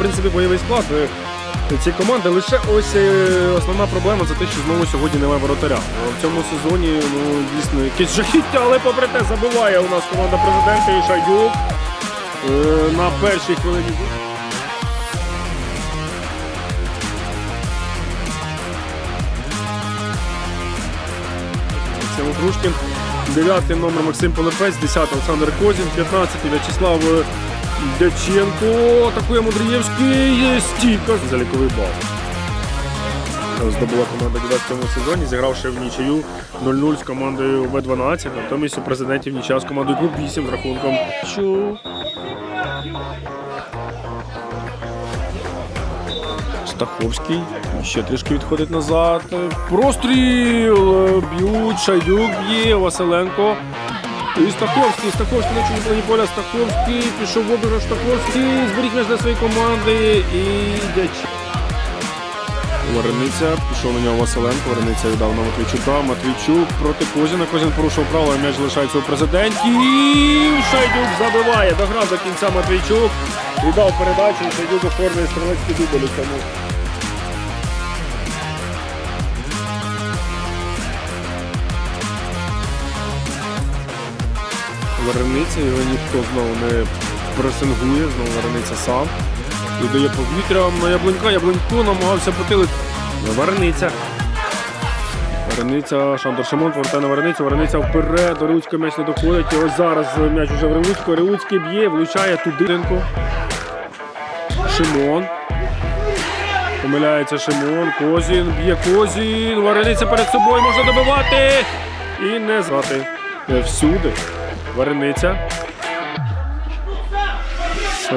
принципі, бойовий склад. е, Ці команди лише ось е, основна проблема це те, що знову сьогодні немає воротаря. Е, В цьому сезоні ну дійсно якесь жахіття, але попри те забиває у нас команда президента і Шайдюк на першій хвилині. Максим Грушкін, 9 номер Максим Полипець, 10 Олександр Козін, 15 В'ячеслав Дяченко, атакує Мудрієвський, стійка, заліковий бал. Здобула команда в цьому сезоні, зігравши в нічию 0-0 з командою В-12, натомість у президентів нічия з командою Клуб 8 з рахунком. Що? Стаховський ще трішки відходить назад. Простріл! Б'ють, Шайдюк б'є, Василенко. І Стаховський, Стаховський на плані поля. Стаховський пішов в обіграш Стаховський, зберіг м'яч для своєї команди і Дяч. Варениця, пішов на нього Василенко, Варениця віддав на Матвійчука. Матвійчук проти Козіна. Козін порушив правила, м'яч залишається у президенті. Шайдюк забиває. Дограв до кінця Матвійчук. Віддав передачу і Шайдюк оформлює стрілецький дубль у цьому. Варениця, його ніхто знову не пресингує, знову Варениця сам. Віддає повітря на Яблонька, Яблонько намагався потилити. Варениця. Варениця, Шандор Шимон повертає на Вареницю, Варениця вперед, до м'яч не доходить. І ось зараз м'яч вже в Ревуцького, Ревуцький б'є, влучає туди. Шимон. Помиляється Шимон, Козін, б'є Козін, Варениця перед собою можна добивати. І не звати. Всюди. Варениця.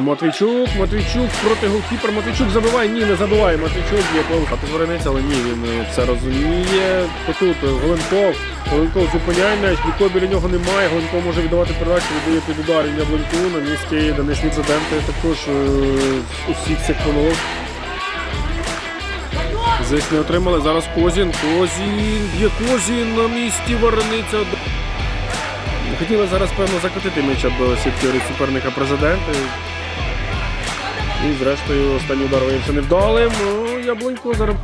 Матвійчук, Матвійчук проти голкіпера. Матвійчук забиває. Ні, не забиває. Матвійчук є повхати Варениця, але ні, він е, все розуміє. Тут е, Голенков. Голенков зупиняє м'яч, нікого біля нього немає. Голенков може віддавати передачу, віддає під удар Яблоньку. На місці Денис Ніциденти також е, усіх цих помилок. Здесь не отримали. Зараз Козін. Козін. Є Козін на місці Варениця. Хотіли зараз, певно, закотити м'яча до сітки суперника президента. І зрештою останній удар виявився невдалим. Ну, Яблонько зараз.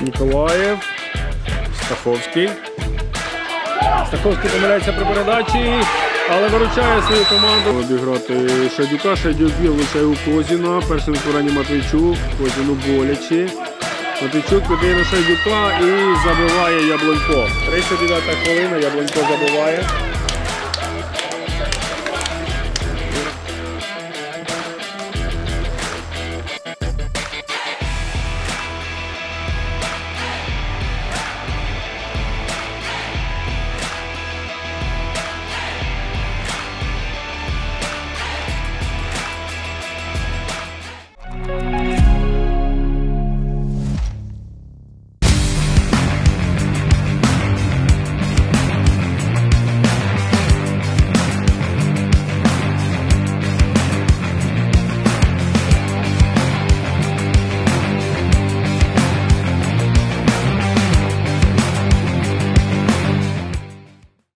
Ніколаєв. Стаховський. Стаховський помиляється при передачі, але виручає свою команду. Обіграти Шадюка. Шадюк влучає у Козіна. Першим виконанні Матвійчук. Козіну боляче. Матвійчук віддає лише Шайдюка і забиває Яблонько. 39 хвилина, Яблонько забиває.